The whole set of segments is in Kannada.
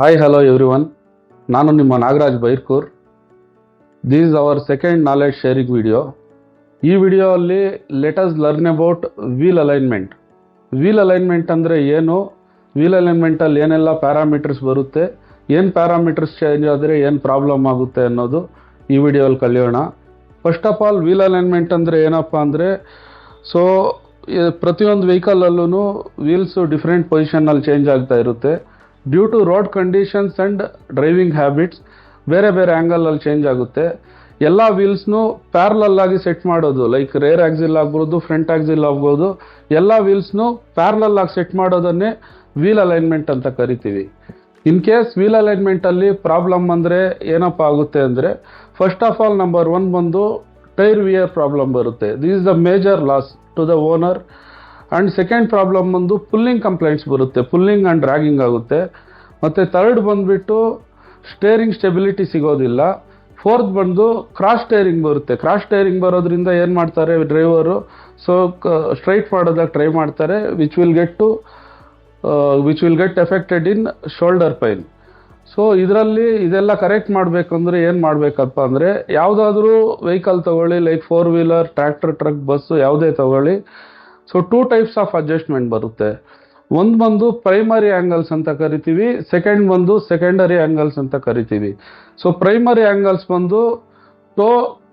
ಹಾಯ್ ಹಲೋ ಎವ್ರಿ ಒನ್ ನಾನು ನಿಮ್ಮ Nagaraj Byrkur. This is our second knowledge sharing video ಈ ವಿಡಿಯೋ ಅಲ್ಲಿ learn about wheel alignment wheel alignment ಅಂದರೆ ಏನು? ವೀಲ್ ಅಲೈನ್ಮೆಂಟಲ್ಲಿ ಏನೆಲ್ಲ ಪ್ಯಾರಾಮೀಟರ್ಸ್ ಬರುತ್ತೆ? ಏನು ಪ್ಯಾರಾಮೀಟರ್ಸ್ ಚೇಂಜ್ ಆದರೆ ಏನು ಪ್ರಾಬ್ಲಮ್ ಆಗುತ್ತೆ ಅನ್ನೋದು ಈ ವಿಡಿಯೋಲ್ಲಿ ಕಲಿಯೋಣ. First of all wheel alignment ಅಂದರೆ ಏನಪ್ಪ ಅಂದರೆ ಸೊ ಪ್ರತಿಯೊಂದು ವೆಹಿಕಲಲ್ಲೂ ವೀಲ್ಸು ಡಿಫ್ರೆಂಟ್ ಪೊಸಿಷನ್ನಲ್ಲಿ ಚೇಂಜ್ ಆಗ್ತಾ ಇರುತ್ತೆ. Due to road conditions and driving habits ಬೇರೆ ಬೇರೆ ಆ್ಯಂಗಲಲ್ಲಿ ಚೇಂಜ್ ಆಗುತ್ತೆ. ಎಲ್ಲ ವೀಲ್ಸ್ನು ಪ್ಯಾರಲಲ್ ಆಗಿ ಸೆಟ್ ಮಾಡೋದು. ಲೈಕ್ ರೇರ್ ಆಕ್ಸಿಲ್ ಆಗ್ಬೋದು ಫ್ರಂಟ್ ಆಕ್ಸಿಲ್ ಆಗ್ಬೋದು, ಎಲ್ಲ ವೀಲ್ಸ್ನು ಪ್ಯಾರಲಲ್ ಆಗಿ ಸೆಟ್ ಮಾಡೋದನ್ನೇ ವೀಲ್ ಅಲೈನ್ಮೆಂಟ್ ಅಂತ ಕರಿತೀವಿ. ಇನ್ ಕೇಸ್ ವೀಲ್ ಅಲೈನ್ಮೆಂಟಲ್ಲಿ ಪ್ರಾಬ್ಲಮ್ ಅಂದರೆ ಏನಪ್ಪ ಆಗುತ್ತೆ ಅಂದರೆ first of all number one ಬಂದು ಟೈರ್ ವಿಯರ್ ಪ್ರಾಬ್ಲಮ್ ಬರುತ್ತೆ. This is the major loss to the owner and second problem ಬಂದು ಪುಲ್ಲಿಂಗ್ ಕಂಪ್ಲೇಂಟ್ಸ್ ಬರುತ್ತೆ. ಪುಲ್ಲಿಂಗ್ ಆ್ಯಂಡ್ ಡ್ರ್ಯಾಗಿಂಗ್ ಆಗುತ್ತೆ. ಮತ್ತು ತರ್ಡ್ ಬಂದುಬಿಟ್ಟು ಸ್ಟೇರಿಂಗ್ ಸ್ಟೆಬಿಲಿಟಿ ಸಿಗೋದಿಲ್ಲ. ಫೋರ್ತ್ ಬಂದು ಕ್ರಾಸ್ ಸ್ಟೇರಿಂಗ್ ಬರುತ್ತೆ. ಕ್ರಾಸ್ ಸ್ಟೇರಿಂಗ್ ಬರೋದ್ರಿಂದ ಏನು ಮಾಡ್ತಾರೆ ಡ್ರೈವರು ಸೊ ಸ್ಟ್ರೈಟ್ ಮಾಡೋದಕ್ಕೆ ಟ್ರೈ ಮಾಡ್ತಾರೆ which will get to which will get affected in shoulder pain so ಇದರಲ್ಲಿ ಇದೆಲ್ಲ ಕರೆಕ್ಟ್ ಮಾಡಬೇಕಂದ್ರೆ ಏನು ಮಾಡಬೇಕಪ್ಪ ಅಂದರೆ, ಯಾವುದಾದ್ರೂ ವೆಹಿಕಲ್ ತಗೊಳ್ಳಿ like four wheeler tractor truck bus ಯಾವುದೇ ತಗೊಳ್ಳಿ so two types of adjustment ಬರುತ್ತೆ. ಒಂದು ಬಂದು ಪ್ರೈಮರಿ ಆ್ಯಂಗಲ್ಸ್ ಅಂತ ಕರಿತೀವಿ ಸೆಕೆಂಡ್ ಬಂದು ಸೆಕೆಂಡರಿ ಆ್ಯಂಗಲ್ಸ್ ಅಂತ ಕರಿತೀವಿ. ಸೊ ಪ್ರೈಮರಿ ಆ್ಯಂಗಲ್ಸ್ ಬಂದು ಟೋ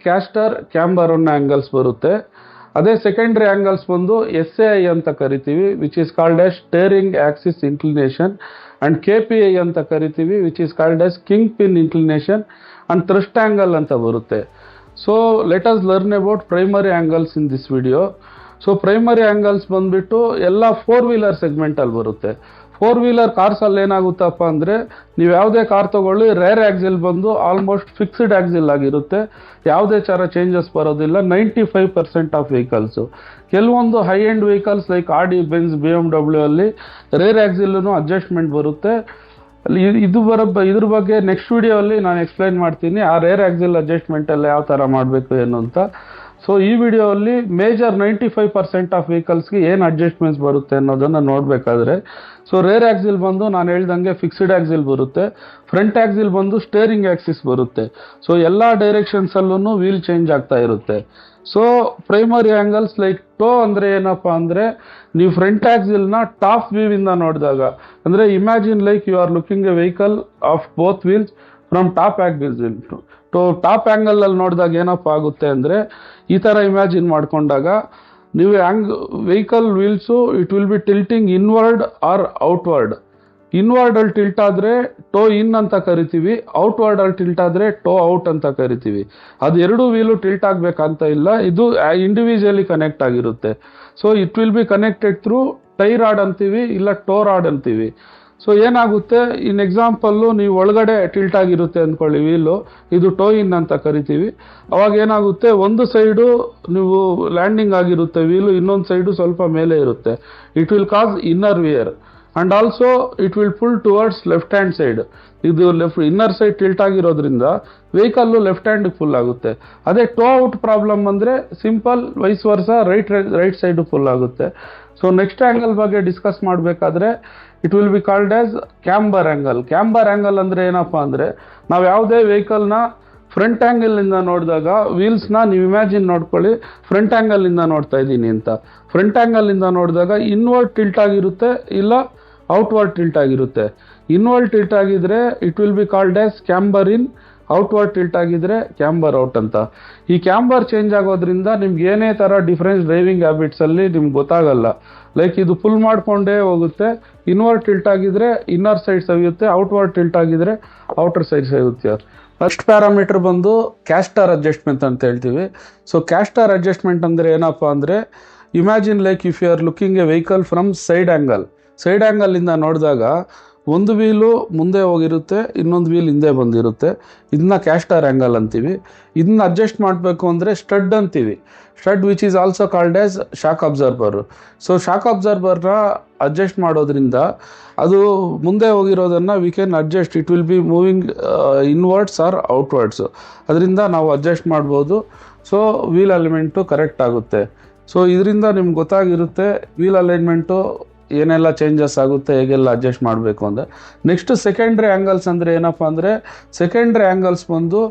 ಕ್ಯಾಸ್ಟರ್ ಕ್ಯಾಂಬರ್ ಅನ್ನೋ ಆ್ಯಂಗಲ್ಸ್ ಬರುತ್ತೆ. ಅದೇ ಸೆಕೆಂಡರಿ ಆ್ಯಂಗಲ್ಸ್ ಬಂದು ಎಸ್ ಎ ಐ ಅಂತ ಕರಿತೀವಿ which is called as steering axis inclination and K P I ಅಂತ ಕರಿತೀವಿ which is called as king pin inclination and thrust angle ಅಂತ ಬರುತ್ತೆ. So let us learn about primary angles in this video so primary angles ಬಂದ್ಬಿಟ್ಟು ಎಲ್ಲ ಫೋರ್ ವೀಲರ್ ಸೆಗ್ಮೆಂಟಲ್ಲಿ ಬರುತ್ತೆ. ಫೋರ್ ವೀಲರ್ ಕಾರ್ಸಲ್ಲಿ ಏನಾಗುತ್ತಪ್ಪ ಅಂದರೆ, ನೀವು ಯಾವುದೇ ಕಾರ್ ತಗೊಳ್ಳಿ ರೇರ್ ಆ್ಯಕ್ಸಿಲ್ ಬಂದು ಆಲ್ಮೋಸ್ಟ್ ಫಿಕ್ಸ್ಡ್ ಆ್ಯಕ್ಸಿಲ್ ಆಗಿರುತ್ತೆ. ಯಾವುದೇ ಥರ ಚೇಂಜಸ್ ಬರೋದಿಲ್ಲ ninety five percent of vehicles ಕೆಲವೊಂದು high end vehicles like Audi Benz B M W ಅಲ್ಲಿ ರೇರ್ ಆ್ಯಕ್ಸಿಲ್ಲೂ ಅಡ್ಜಸ್ಟ್ಮೆಂಟ್ ಬರುತ್ತೆ. ಅಲ್ಲಿ ಇದ್- ಇದು ಬರ ಇದ್ರ ಬಗ್ಗೆ ನೆಕ್ಸ್ಟ್ ವಿಡಿಯೋಲ್ಲಿ ನಾನು ಎಕ್ಸ್ಪ್ಲೈನ್ ಮಾಡ್ತೀನಿ, ಆ ರೇರ್ ಆ್ಯಕ್ಸಿಲ್ ಅಡ್ಜಸ್ಟ್ಮೆಂಟಲ್ಲಿ ಯಾವ ಥರ ಮಾಡಬೇಕು ಏನು ಅಂತ. ಸೊ ಈ ವಿಡಿಯೋಲ್ಲಿ major ninety five percent of ವೆಹಿಕಲ್ಸ್ಗೆ ಏನು ಅಡ್ಜಸ್ಟ್ಮೆಂಟ್ಸ್ ಬರುತ್ತೆ ಅನ್ನೋದನ್ನು ನೋಡಬೇಕಾದ್ರೆ ಸೊ ರೇರ್ ಆ್ಯಕ್ಸಿಲ್ ಬಂದು ನಾನು ಹೇಳ್ದಂಗೆ ಫಿಕ್ಸ್ಡ್ ಆ್ಯಕ್ಸಿಲ್ ಬರುತ್ತೆ ಫ್ರಂಟ್ ಆಕ್ಸಿಲ್ ಬಂದು ಸ್ಟೇರಿಂಗ್ ಆಕ್ಸಿಸ್ ಬರುತ್ತೆ. ಸೊ ಎಲ್ಲ ಡೈರೆಕ್ಷನ್ಸಲ್ಲೂ ವೀಲ್ ಚೇಂಜ್ ಆಗ್ತಾ ಇರುತ್ತೆ. So primary angles like toe ಅಂದರೆ ಏನಪ್ಪ ಅಂದರೆ, ನೀವು ಫ್ರಂಟ್ ಆಕ್ಸಿಲ್ನ ಟಾಪ್ ವ್ಯೂವಿಂದ ನೋಡಿದಾಗ, ಅಂದರೆ imagine like you are looking a vehicle of both wheels from top angle to top ಆ್ಯಂಗಲಲ್ಲಿ ನೋಡಿದಾಗ ಏನಪ್ಪ ಆಗುತ್ತೆ ಅಂದರೆ, ಈ ಥರ ಇಮ್ಯಾಜಿನ್ ಮಾಡಿಕೊಂಡಾಗ, ನೀವು ಹ್ಯಾಂಗ್ vehicle wheels it will be tilting inward or outward ಇನ್ವರ್ಡಲ್ಲಿ tilt ಆದರೆ ಟೋ ಇನ್ ಅಂತ ಕರಿತೀವಿ ಔಟ್ವರ್ಡಲ್ಲಿ ಟಿಲ್ಟ್ ಆದರೆ ಟೋ ಔಟ್ ಅಂತ ಕರಿತೀವಿ. ಅದು ಎರಡು ವೀಲು ಟಿಲ್ಟ್ ಆಗಬೇಕಂತ ಇಲ್ಲ, ಇದು ಇಂಡಿವಿಜುವಲಿ ಕನೆಕ್ಟ್ ಆಗಿರುತ್ತೆ. So it will be connected through tie rod ಅಂತೀವಿ, ಇಲ್ಲ ಟೋ ರಾಡ್ ಅಂತೀವಿ. ಸೊ ಏನಾಗುತ್ತೆ? ಇನ್ ಎಕ್ಸಾಂಪಲ್ಲು ನೀವು ಒಳಗಡೆ ಟಿಲ್ಟ್ ಆಗಿರುತ್ತೆ ಅಂದ್ಕೊಳ್ಳಿ ವೀಲು ಇದು ಟೋಯಿನ್ ಅಂತ ಕರಿತೀವಿ. ಅವಾಗ ಏನಾಗುತ್ತೆ? ಒಂದು ಸೈಡು ನೀವು ಲ್ಯಾಂಡಿಂಗ್ ಆಗಿರುತ್ತೆ ವೀಲು ಇನ್ನೊಂದು ಸೈಡು ಸ್ವಲ್ಪ ಮೇಲೆ ಇರುತ್ತೆ. It will cause inner wear and also it will pull towards left hand side ಇದು ಲೆಫ್ಟ್ ಇನ್ನರ್ ಸೈಡ್ ಟಿಲ್ಟ್ ಆಗಿರೋದ್ರಿಂದ ವೆಹಿಕಲ್ಲು ಲೆಫ್ಟ್ ಹ್ಯಾಂಡಿಗೆ ಫುಲ್ ಆಗುತ್ತೆ. ಅದೇ ಟೋ ಔಟ್ ಪ್ರಾಬ್ಲಮ್ ಅಂದರೆ simple vice versa right right side pull ಆಗುತ್ತೆ. ಸೊ ನೆಕ್ಸ್ಟ್ ಆ್ಯಂಗಲ್ ಬಗ್ಗೆ ಡಿಸ್ಕಸ್ ಮಾಡಬೇಕಾದ್ರೆ it will be called as camber angle camber angle ಅಂದರೆ ಏನಪ್ಪ ಅಂದರೆ, ನಾವು ಯಾವುದೇ ವೆಹಿಕಲ್ನ ಫ್ರಂಟ್ ಆ್ಯಂಗಲಿಂದ ನೋಡಿದಾಗ ವೀಲ್ಸ್ನ ನೀವು ಇಮ್ಯಾಜಿನ್ ನೋಡ್ಕೊಳ್ಳಿ ಫ್ರಂಟ್ ಆ್ಯಂಗಲಿಂದ ನೋಡ್ತಾ ಇದ್ದೀನಿ ಅಂತ. ಫ್ರಂಟ್ ಆ್ಯಂಗಲಿಂದ ನೋಡಿದಾಗ ಇನ್ವರ್ಟ್ ಟಿಲ್ಟ್ ಆಗಿರುತ್ತೆ, ಇಲ್ಲ ಔಟ್ವರ್ಡ್ ಟಿಲ್ಟ್ ಆಗಿರುತ್ತೆ. ಇನ್ವರ್ಡ್ ಟಿಲ್ಟ್ ಆಗಿದ್ರೆ it will be called as camber in outward tilt ಆಗಿದ್ರೆ ಕ್ಯಾಂಬರ್ ಔಟ್ ಅಂತ. ಈ ಕ್ಯಾಂಬರ್ ಚೇಂಜ್ ಆಗೋದ್ರಿಂದ ನಿಮ್ಗೆ ಏನೇ ಥರ ಡಿಫ್ರೆನ್ಸ್ ಡ್ರೈವಿಂಗ್ ಹ್ಯಾಬಿಟ್ಸಲ್ಲಿ ನಿಮ್ಗೆ ಗೊತ್ತಾಗಲ್ಲ. ಲೈಕ್ ಇದು ಫುಲ್ ಮಾಡಿಕೊಂಡೇ ಹೋಗುತ್ತೆ. ಇನ್ವರ್ಡ್ ಟಿಲ್ಟ್ ಆಗಿದ್ರೆ ಇನ್ನರ್ ಸೈಡ್ ಸವಿಯುತ್ತೆ ಔಟ್ವರ್ಡ್ ಟಿಲ್ಟ್ ಆಗಿದ್ರೆ ಔಟರ್ ಸೈಡ್ ಸವಿಯುತ್ತೆ. ಫಸ್ಟ್ ಪ್ಯಾರಾಮೀಟರ್ ಬಂದು ಕ್ಯಾಸ್ಟರ್ ಅಡ್ಜಸ್ಟ್ಮೆಂಟ್ ಅಂತ ಹೇಳ್ತೀವಿ. ಸೊ ಕ್ಯಾಸ್ಟರ್ ಅಡ್ಜಸ್ಟ್ಮೆಂಟ್ ಅಂದರೆ ಏನಪ್ಪ ಅಂದರೆ imagine like if you are looking a vehicle from side angle side ಆ್ಯಂಗಲಿಂದ ನೋಡಿದಾಗ ಒಂದು ವೀಲು ಮುಂದೆ ಹೋಗಿರುತ್ತೆ, ಇನ್ನೊಂದು ವೀಲ್ ಹಿಂದೆ ಬಂದಿರುತ್ತೆ. ಇದನ್ನ ಕ್ಯಾಸ್ಟರ್ ಆ್ಯಂಗಲ್ ಅಂತೀವಿ. ಇದನ್ನ ಅಡ್ಜಸ್ಟ್ ಮಾಡಬೇಕು ಅಂದರೆ ಸ್ಟಡ್ ಅಂತೀವಿ. Stud which is also called as shock absorber so shock ಅಬ್ಸರ್ಬರ್ನ ಅಡ್ಜಸ್ಟ್ ಮಾಡೋದ್ರಿಂದ ಅದು ಮುಂದೆ ಹೋಗಿರೋದನ್ನು we can adjust it will be moving inwards or outwards ಅದರಿಂದ ನಾವು ಅಡ್ಜಸ್ಟ್ ಮಾಡ್ಬೋದು. ಸೊ ವೀಲ್ ಅಲೈನ್ಮೆಂಟು ಕರೆಕ್ಟ್ ಆಗುತ್ತೆ. ಸೊ ಇದರಿಂದ ನಿಮ್ಗೆ ಗೊತ್ತಾಗಿರುತ್ತೆ ವೀಲ್ ಅಲೈನ್ಮೆಂಟು ಏನೆಲ್ಲ ಚೇಂಜಸ್ ಆಗುತ್ತೆ, ಹೇಗೆಲ್ಲ ಅಡ್ಜಸ್ಟ್ ಮಾಡಬೇಕು ಅಂದರೆ ನೆಕ್ಸ್ಟ್ ಸೆಕೆಂಡ್ರಿ ಆ್ಯಂಗಲ್ಸ್ ಅಂದರೆ ಏನಪ್ಪ ಅಂದರೆ ಸೆಕೆಂಡ್ರಿ ಆ್ಯಂಗಲ್ಸ್ ಬಂದು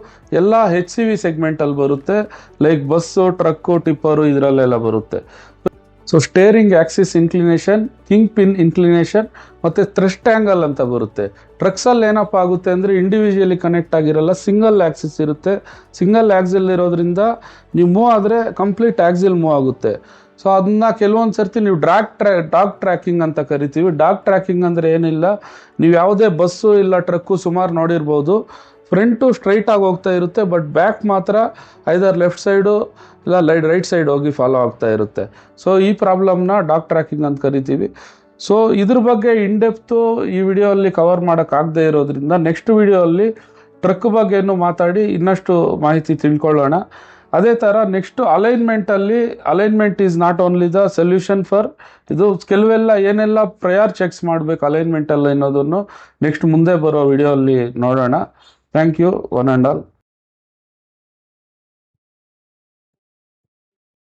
ಎಲ್ಲ ಹೆಚ್ ಸಿ ವಿ ಸೆಗ್ಮೆಂಟಲ್ಲಿ ಬರುತ್ತೆ. ಲೈಕ್ ಬಸ್ಸು ಟ್ರಕ್ಕು ಟಿಪ್ಪರು ಇದರಲ್ಲೆಲ್ಲ ಬರುತ್ತೆ. So steering axis inclination king pin inclination ಮತ್ತು ಥ್ರೆಸ್ಟ್ ಆ್ಯಂಗಲ್ ಅಂತ ಬರುತ್ತೆ. ಟ್ರಕ್ಸಲ್ಲಿ ಏನಪ್ಪ ಆಗುತ್ತೆ ಅಂದರೆ ಇಂಡಿವಿಜುವಲಿ ಕನೆಕ್ಟ್ ಆಗಿರಲ್ಲ ಸಿಂಗಲ್ ಆ್ಯಕ್ಸಿಸ್ ಇರುತ್ತೆ. ಸಿಂಗಲ್ ಆ್ಯಕ್ಸಿಲ್ ಇರೋದ್ರಿಂದ ನೀವು ಮೂವ್ ಆದರೆ ಕಂಪ್ಲೀಟ್ ಆ್ಯಕ್ಸಿಲ್ ಮೂವ್ ಆಗುತ್ತೆ. ಸೊ ಅದನ್ನ ಕೆಲವೊಂದು ಸರ್ತಿ ನೀವು ಡ್ರಾಕ್ ಟ್ರ್ಯಾ ಡಾಗ್ ಟ್ರ್ಯಾಕಿಂಗ್ ಅಂತ ಕರಿತೀವಿ. ಡಾಗ್ ಟ್ರ್ಯಾಕಿಂಗ್ ಅಂದರೆ ಏನಿಲ್ಲ. ನೀವು ಯಾವುದೇ ಬಸ್ಸು ಇಲ್ಲ ಟ್ರಕ್ಕು ಸುಮಾರು ನೋಡಿರ್ಬೋದು. ಫ್ರಂಟು ಸ್ಟ್ರೈಟ್ ಆಗಿ ಹೋಗ್ತಾ ಇರುತ್ತೆ ಬಟ್ ಬ್ಯಾಕ್ ಮಾತ್ರ ಐದರ್ ಲೆಫ್ಟ್ ಸೈಡು ಇಲ್ಲ ಲೈಟ್ ರೈಟ್ ಸೈಡ್ ಹೋಗಿ ಫಾಲೋ ಆಗ್ತಾ ಇರುತ್ತೆ. ಸೊ ಈ ಪ್ರಾಬ್ಲಮ್ನ ಡಾಕ್ ಟ್ರ್ಯಾಕಿಂಗ್ ಅಂತ ಕರಿತೀವಿ. ಸೊ ಇದ್ರ ಬಗ್ಗೆ ಇನ್ಡೆಪ್ತು ಈ ವಿಡಿಯೋ ಅಲ್ಲಿ ಕವರ್ ಮಾಡೋಕ್ಕಾಗದೇ ಇರೋದ್ರಿಂದ ನೆಕ್ಸ್ಟ್ ವಿಡಿಯೋ ಅಲ್ಲಿ ಟ್ರಕ್ ಬಗ್ಗೆನೂ ಮಾತಾಡಿ ಇನ್ನಷ್ಟು ಮಾಹಿತಿ ತಿಳ್ಕೊಳ್ಳೋಣ. ಅದೇ ಥರ next ಅಲೈನ್ಮೆಂಟಲ್ಲಿ alignment is not only the solution for ಇದು ಕೆಲವೆಲ್ಲ ಏನೆಲ್ಲ ಪ್ರಯರ್ ಚೆಕ್ಸ್ ಮಾಡಬೇಕು ಅಲೈನ್ಮೆಂಟಲ್ಲಿ ಅನ್ನೋದನ್ನು ನೆಕ್ಸ್ಟ್ ಮುಂದೆ ಬರೋ ವಿಡಿಯೋ ಅಲ್ಲಿ ನೋಡೋಣ. Thank you one and all